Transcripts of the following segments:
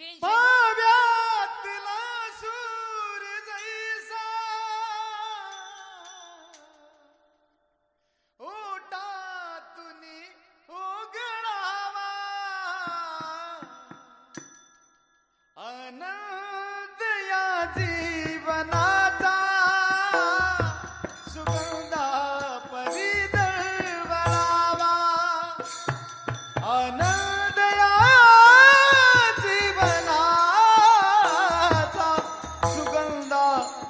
पाव्यातला सूर जैसा. ओटातून उघडावा. आनंद याची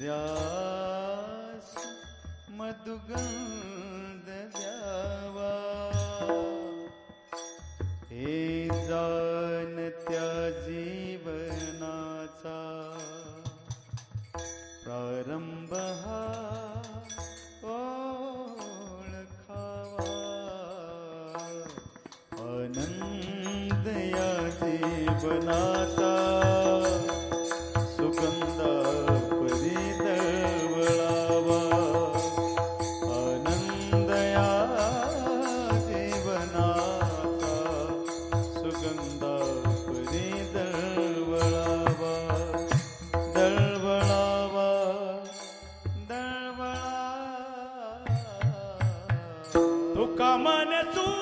न्यास मधुगन तुका मनसू